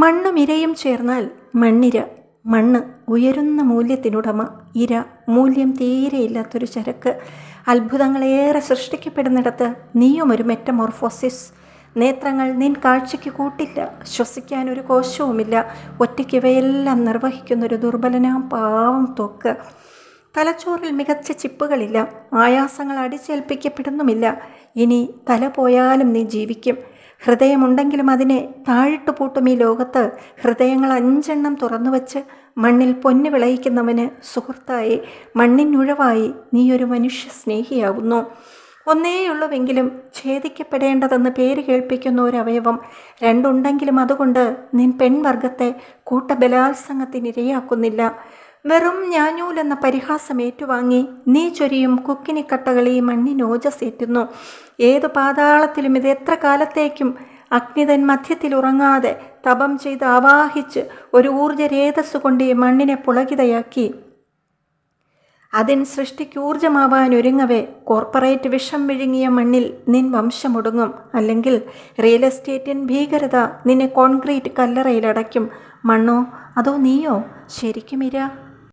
മണ്ണും ഇരയും ചേർന്നാൽ മണ്ണിര മണ്ണ് ഉയരുന്ന മൂല്യത്തിനുടമ. ഇര മൂല്യം തീരെയില്ലാത്തൊരു ചരക്ക്. അത്ഭുതങ്ങളേറെ സൃഷ്ടിക്കപ്പെടുന്നിടത്ത് നീയും ഒരു മെറ്റമോർഫോസിസ്. നേത്രങ്ങൾ നിൻ കാഴ്ചയ്ക്ക് കൂട്ടില്ല. ശ്വസിക്കാൻ ഒരു കോശവുമില്ല. ഒറ്റയ്ക്ക് ഇവയെല്ലാം നിർവഹിക്കുന്നൊരു ദുർബലനാം പാവം തൊക്ക്. തലച്ചോറിൽ മികച്ച ചിപ്പുകളില്ല. ആയാസങ്ങൾ അടിച്ചേൽപ്പിക്കപ്പെടുന്നുമില്ല. ഇനി തല പോയാലും നീ ജീവിക്കും. ഹൃദയമുണ്ടെങ്കിലും അതിനെ താഴിട്ടു പൂട്ടും ഈ ലോകത്ത്. ഹൃദയങ്ങൾ അഞ്ചെണ്ണം തുറന്നു വച്ച് മണ്ണിൽ പൊന്ന് വിളയിക്കുന്നവന് സുഹൃത്തായി മണ്ണിനുഴവായി നീയൊരു മനുഷ്യ സ്നേഹിയാവുന്നു ഒന്നേയുള്ളുവെങ്കിലും ഛേദിക്കപ്പെടേണ്ടതെന്ന് പേര് കേൾപ്പിക്കുന്ന ഒരു അവയവം രണ്ടുണ്ടെങ്കിലും അതുകൊണ്ട് നിൻ പെൺവർഗത്തെ കൂട്ടബലാത്സംഗത്തിനിരയാക്കുന്നില്ല. വെറും ഞാനൂൽ എന്ന പരിഹാസം ഏറ്റുവാങ്ങി നീ ചൊരിയും കുക്കിനിക്കട്ടകൾ ഈ മണ്ണിനോജസേറ്റുന്നു ഏതു പാതാളത്തിലും ഇത് എത്ര കാലത്തേക്കും അഗ്നിതൻ മധ്യത്തിൽ ഉറങ്ങാതെ തപം ചെയ്ത് ആവാഹിച്ച് ഒരു ഊർജരേതസ് കൊണ്ട് മണ്ണിനെ പുളകിതയാക്കി. അതിൻ സൃഷ്ടിക്ക് ഊർജമാവാൻ ഒരുങ്ങവേ കോർപ്പറേറ്റ് വിഷം വിഴുങ്ങിയ മണ്ണിൽ നിൻ വംശമൊടുങ്ങും. അല്ലെങ്കിൽ റിയൽ എസ്റ്റേറ്റിൻ ഭീകരത നിന്നെ കോൺക്രീറ്റ് കല്ലറയിലടയ്ക്കും. മണ്ണോ അതോ നീയോ? ശരിക്കും ഇര.